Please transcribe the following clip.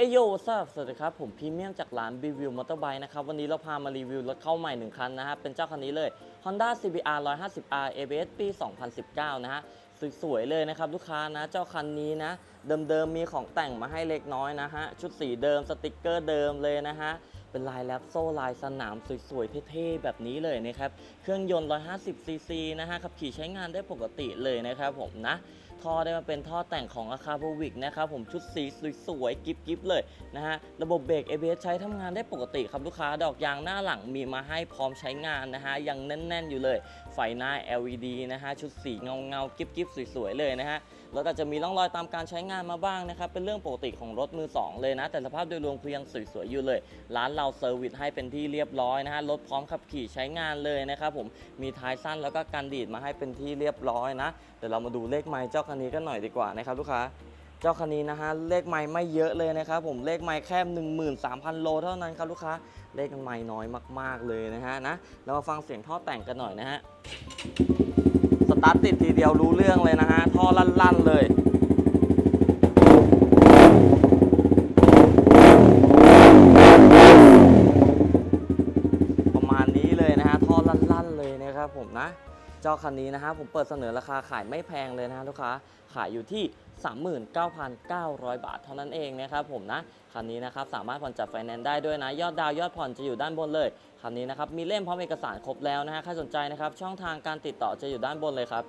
เอโยทราบสวัสดีครับ ผมพรีเมียมจากร้านรีวิวมอเตอร์ไบค์นะครับ วันนี้เราพามารีวิวรถเข้าใหม่1คันนะฮะ เป็นเจ้าคันนี้เลย Honda CBR 150R ABS ปี 2019 นะฮะ สวยๆเลยนะครับ ลูกค้านะ เจ้าคันนี้นะ เดิมๆมีของแต่งมาให้เล็กน้อยนะฮะ ชุดสีเดิมสติกเกอร์เดิมเลยนะฮะเป็นลายแรปโซ่ลายสนามสวยๆเท่ๆแบบนี้เลยนะครับ เครื่องยนต์ 150ซีซีนะฮะขับขี่ใช้งานได้ปกติเลยนะครับผมนะ ท่อได้มาเป็นท่อแต่งของอาคาโบวิกนะครับผมชุดสีสวยๆกิฟๆเลยนะฮะระบบเบรก ABS ใช้ทำงานได้ปกติครับลูกค้าดอกยางหน้าหลังมีมาให้พร้อมใช้งานนะฮะยังแน่นๆอยู่เลย ไฟหน้า LED นะฮะชุดสีเงาๆกิฟๆสวยๆเลยนะฮะรถอาจจะมีร่องรอยตามการใช้งานมาบ้างนะครับเป็นเรื่องปกติของรถมือ 2 เลยนะ แต่สภาพโดยรวมคือยังสวยๆอยู่เลย ร้านเราเซอร์วิสให้เป็นที่เรียบร้อยนะฮะรถพร้อมขับขี่ใช้งานเลยนะครับผมมีท้ายสั้นแล้วก็กันดีดมาให้เป็นที่เรียบร้อยนะเดี๋ยวเรามาดูเลขไมล์เจ้าคันนี้กันหน่อยดีกว่านะครับลูกค้า เจ้าคันนี้นะฮะเลขไมล์ไม่เยอะเลยนะครับผมเลขไมล์แค่ 13,000 โลเท่านั้นครับลูกค้าเลขไมล์น้อยมาก ๆเลยนะฮะนะเรามาฟังเสียงท่อแต่งกันหน่อยนะฮะสตาร์ทติดทีเดียวรู้เรื่องเลยนะฮะท่อลั่นๆเลยประมาณนี้เลยนะฮะท่อลั่นๆเลยนะครับผมนะ จ้าคันนี้นะฮะผมเปิดเสนอราคาขายไม่แพงเลยนะฮะลูกค้าขายอยู่ที่ 39,900 บาทเท่านั้นเองนะครับผมนะคันนี้นะครับสามารถผ่อนจัดไฟแนนซ์ได้ด้วยนะยอดดาวยอดผ่อนจะอยู่ด้านบนเลยคันนี้นะครับมีเล่มพร้อมเอกสารครบแล้วนะฮะใครสนใจนะครับช่องทางการติดต่อจะอยู่ด้านบนเลยครับ